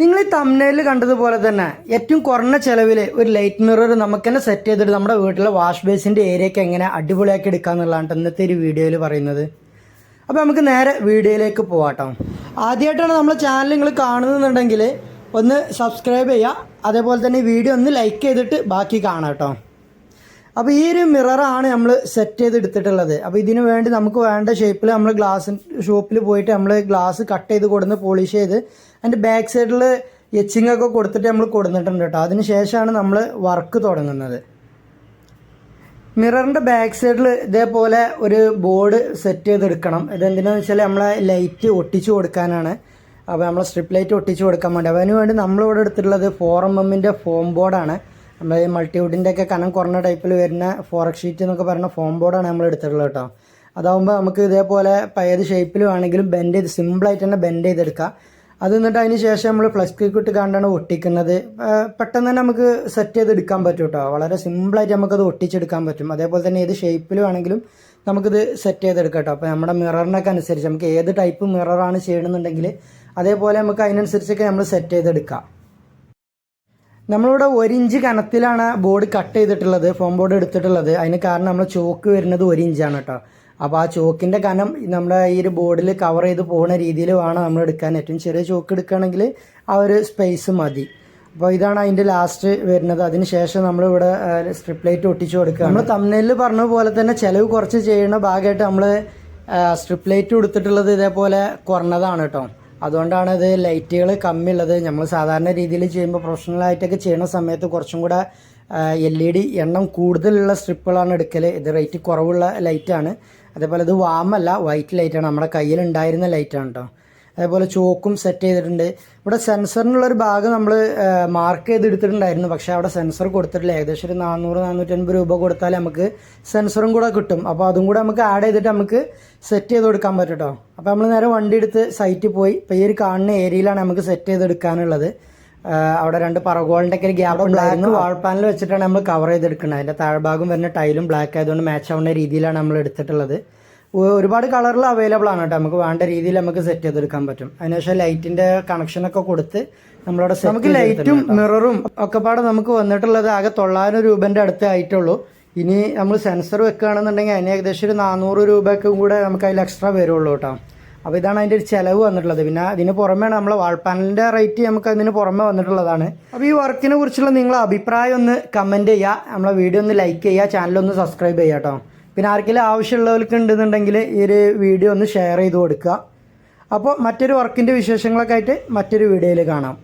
നിങ്ങൾ ഈ തമ്മിലിൽ കണ്ടതുപോലെ തന്നെ ഏറ്റവും കുറഞ്ഞ ചെലവിൽ ഒരു ലൈറ്റ് മിറർ നമുക്ക് തന്നെ സെറ്റ് ചെയ്തിട്ട് നമ്മുടെ വീട്ടിലെ വാഷ് ബേസിന്റെ ഏരിയയ്ക്ക് എങ്ങനെ അടിപൊളിയാക്കി എടുക്കുക എന്നുള്ളതാണ് ഇന്നത്തെ ഒരു വീഡിയോയിൽ പറയുന്നത്. അപ്പോൾ നമുക്ക് നേരെ വീഡിയോയിലേക്ക് പോവാട്ടോ ആദ്യമായിട്ടാണ് നമ്മുടെ ചാനൽ നിങ്ങൾ കാണുന്നുണ്ടെങ്കിൽ ഒന്ന് സബ്സ്ക്രൈബ് ചെയ്യുക. അതേപോലെ തന്നെ വീഡിയോ ഒന്ന് ലൈക്ക് ചെയ്തിട്ട് ബാക്കി കാണാം കേട്ടോ അപ്പോൾ ഈ ഒരു മിററാണ് നമ്മൾ സെറ്റ് ചെയ്ത് എടുത്തിട്ടുള്ളത് അപ്പോൾ ഇതിനു വേണ്ടി നമുക്ക് വേണ്ട ഷേപ്പിൽ നമ്മൾ ഗ്ലാസ് ഷോപ്പിൽ പോയിട്ട് നമ്മൾ ഗ്ലാസ് കട്ട് ചെയ്ത് കൊടുന്ന് പോളിഷ് ചെയ്ത് അതിന്റെ ബാക്ക് സൈഡിൽ എച്ചിങ് ഒക്കെ കൊടുത്തിട്ട് നമ്മൾ കൊടുത്തിട്ടുണ്ട് കേട്ടോ. അതിന് ശേഷമാണ് നമ്മൾ വർക്ക് തുടങ്ങുന്നത്. മിററിന്റെ ബാക്ക് സൈഡിൽ ഇതേപോലെ ഒരു ബോർഡ് സെറ്റ് ചെയ്തെടുക്കണം. ഇതെന്തിനാന്ന് വെച്ചാൽ നമ്മളെ ലൈറ്റ് ഒട്ടിച്ചു കൊടുക്കാനാണ്. അപ്പോൾ നമ്മൾ സ്ട്രിപ്പ് ലൈറ്റ് ഒട്ടിച്ചു കൊടുക്കാൻ വേണ്ടി. അപ്പോൾ അതിന് വേണ്ടി നമ്മളിവിടെ എടുത്തിട്ടുള്ളത് ഫോർ എം എമ്മിന്റെ ഫോം ബോർഡാണ് നമ്മൾ ഈ മൾട്ടിവുഡിന്റെ ഒക്കെ കനം കുറഞ്ഞ ടൈപ്പിൽ വരുന്ന ഫോറക് ഷീറ്റ് എന്നൊക്കെ പറയുന്ന ഫോം ബോർഡാണ് നമ്മൾ എടുത്തിട്ടുള്ളത് കേട്ടോ. അതാവുമ്പോൾ നമുക്ക് ഇതേപോലെ പഴയത് ഷേപ്പിൽ വേണമെങ്കിലും ബെൻഡ് ചെയ്ത് സിമ്പിളായിട്ട് തന്നെ ബെൻഡ് ചെയ്തെടുക്കാം. അത് എന്നിട്ട് അതിന് ശേഷം നമ്മൾ പ്ലസ് ക്ലിക്ക് ഇട്ട് കണ്ടാണ് ഒട്ടിക്കുന്നത്. പെട്ടെന്ന് തന്നെ നമുക്ക് സെറ്റ് ചെയ്ത് എടുക്കാൻ പറ്റും കേട്ടോ. വളരെ സിമ്പിളായിട്ട് നമുക്കത് ഒട്ടിച്ചെടുക്കാൻ പറ്റും. അതേപോലെ തന്നെ ഏത് ഷേപ്പിൽ വേണമെങ്കിലും നമുക്കിത് സെറ്റ് ചെയ്തെടുക്കാം കേട്ടോ. അപ്പോൾ നമ്മുടെ മിററിനൊക്കെ അനുസരിച്ച് നമുക്ക് ഏത് ടൈപ്പ് മിററാണ് ചെയ്യണമെന്നുണ്ടെങ്കിൽ അതേപോലെ നമുക്ക് അതിനനുസരിച്ചൊക്കെ നമ്മൾ സെറ്റ് ചെയ്തെടുക്കാം. നമ്മളിവിടെ ഒരിഞ്ച് കനത്തിലാണ് ബോർഡ് കട്ട് ചെയ്തിട്ടുള്ളത് ഫോം ബോർഡ് എടുത്തിട്ടുള്ളത്. അതിന് കാരണം നമ്മൾ ചോക്ക് വരുന്നത് ഒരു ഇഞ്ചാണ് കേട്ടോ അപ്പോൾ ആ ചോക്കിന്റെ കനം നമ്മുടെ ഈ ഒരു ബോർഡിൽ കവർ ചെയ്ത് പോകുന്ന രീതിയിൽ വേണം നമ്മൾ എടുക്കാൻ. ഏറ്റവും ചെറിയ ചോക്ക് എടുക്കുകയാണെങ്കിൽ ആ ഒരു സ്പേസ് മതി. അപ്പോൾ ഇതാണ് അതിന്റെ ലാസ്റ്റ് വരുന്നത്. അതിന് ശേഷം നമ്മളിവിടെ സ്ട്രിപ്പ് ലൈറ്റ് ഒട്ടിച്ചു കൊടുക്കുക നമ്മൾ തമ്മിലിൽ പറഞ്ഞ പോലെ തന്നെ ചിലവ് കുറച്ച് ചെയ്യുന്ന ഭാഗമായിട്ട് നമ്മൾ സ്ട്രിപ്പ് ലൈറ്റ് കൊടുത്തിട്ടുള്ളത് ഇതേപോലെ കുറഞ്ഞതാണ് കേട്ടോ അതുകൊണ്ടാണ് ഇത് ലൈറ്റുകൾ കമ്മിയുള്ളത്. നമ്മൾ സാധാരണ രീതിയിൽ ചെയ്യുമ്പോൾ പ്രൊഫഷണലായിട്ടൊക്കെ ചെയ്യുന്ന സമയത്ത് കുറച്ചും കൂടെ എൽ ഇ ഡി എണ്ണം കൂടുതലുള്ള സ്ട്രിപ്പുകളാണ് എടുക്കൽ ഇത് റേറ്റ് കുറവുള്ള ലൈറ്റാണ്. അതേപോലെ ഇത് വാമല്ല വൈറ്റ് ലൈറ്റാണ്. നമ്മുടെ കയ്യിൽ ഉണ്ടായിരുന്ന ലൈറ്റാണ് കേട്ടോ അതേപോലെ ചോക്കും സെറ്റ് ചെയ്തിട്ടുണ്ട്. ഇവിടെ സെൻസറിനുള്ളൊരു ഭാഗം നമ്മൾ മാർക്ക് ചെയ്ത് എടുത്തിട്ടുണ്ടായിരുന്നു പക്ഷേ അവിടെ സെൻസർ കൊടുത്തിട്ടില്ല. ഏകദേശം ഒരു നാനൂറ് നാനൂറ്റൻപത് രൂപ കൊടുത്താൽ നമുക്ക് സെൻസറും കൂടെ കിട്ടും. അപ്പോൾ അതും കൂടെ നമുക്ക് ആഡ് ചെയ്തിട്ട് നമുക്ക് സെറ്റ് ചെയ്ത് കൊടുക്കാൻ പറ്റും കേട്ടോ അപ്പോൾ നമ്മൾ നേരെ വണ്ടി എടുത്ത് സൈറ്റിൽ പോയി. ഇപ്പോൾ ഈ ഒരു കാണുന്ന ഏരിയയിലാണ് നമുക്ക് സെറ്റ് ചെയ്തെടുക്കാനുള്ളത് അവിടെ രണ്ട് പറഗോളിന്റെ ഒക്കെ ഒരു ഗ്യാപ്പ് ഉണ്ടായിരുന്നു. വാൾ പാനൽ വെച്ചിട്ടാണ് നമ്മൾ കവർ ചെയ്തെടുക്കുന്നത് അതിന്റെ താഴ്ഭാഗം വരുന്ന ടൈലും ബ്ലാക്ക് ആയതുകൊണ്ട് മാച്ച് ആവുന്ന രീതിയിലാണ് നമ്മൾ എടുത്തിട്ടുള്ളത്. ഒരുപാട് കളറിൽ അവൈലബിൾ ആണ് കേട്ടോ. നമുക്ക് വേണ്ട രീതിയിൽ നമുക്ക് സെറ്റ് ചെയ്തെടുക്കാൻ പറ്റും. അതിനുശേഷം ലൈറ്റിന്റെ കണക്ഷനൊക്കെ കൊടുത്ത് നമ്മളവിടെ നമുക്ക് ലൈറ്റും മിററും ഒക്കെ പാടെ നമുക്ക് വന്നിട്ടുള്ളത് ആകെ തൊള്ളായിരം രൂപന്റെ അടുത്ത് ആയിട്ടുള്ളൂ. ഇനി നമ്മൾ സെൻസർ വെക്കുകയാണെന്നുണ്ടെങ്കിൽ അതിന് ഏകദേശം ഒരു നാനൂറ് രൂപയ്ക്കും കൂടെ നമുക്ക് അതിൽ എക്സ്ട്രാ വരുള്ളൂ കേട്ടോ. അപ്പോൾ ഇതാണ് അതിന്റെ ഒരു ചിലവ് വന്നിട്ടുള്ളത്. പിന്നെ അതിന് പുറമേ നമ്മളെ വാൾ പാനലിന്റെ റേറ്റ് നമുക്ക് അതിന് പുറമെ വന്നിട്ടുള്ളതാണ്. അപ്പോൾ ഈ വർക്കിനെ കുറിച്ചുള്ള നിങ്ങളെ അഭിപ്രായം ഒന്ന് കമന്റ് ചെയ്യുക. നമ്മളെ വീഡിയോ ഒന്ന് ലൈക്ക് ചെയ്യുക. ചാനലൊന്ന് ഒന്ന് സബ്സ്ക്രൈബ് ചെയ്യാം കേട്ടോ. പിന്നെ ആർക്കെങ്കിലും ആവശ്യമുള്ളവർക്ക് ഉണ്ടെന്നുണ്ടെങ്കിൽ ഈ ഒരു വീഡിയോ ഒന്ന് ഷെയർ ചെയ്ത് കൊടുക്കുക. അപ്പോൾ മറ്റൊരു വർക്കിന്റെ വിശേഷങ്ങളൊക്കെ ആയിട്ട് മറ്റൊരു വീഡിയോയിൽ കാണാം.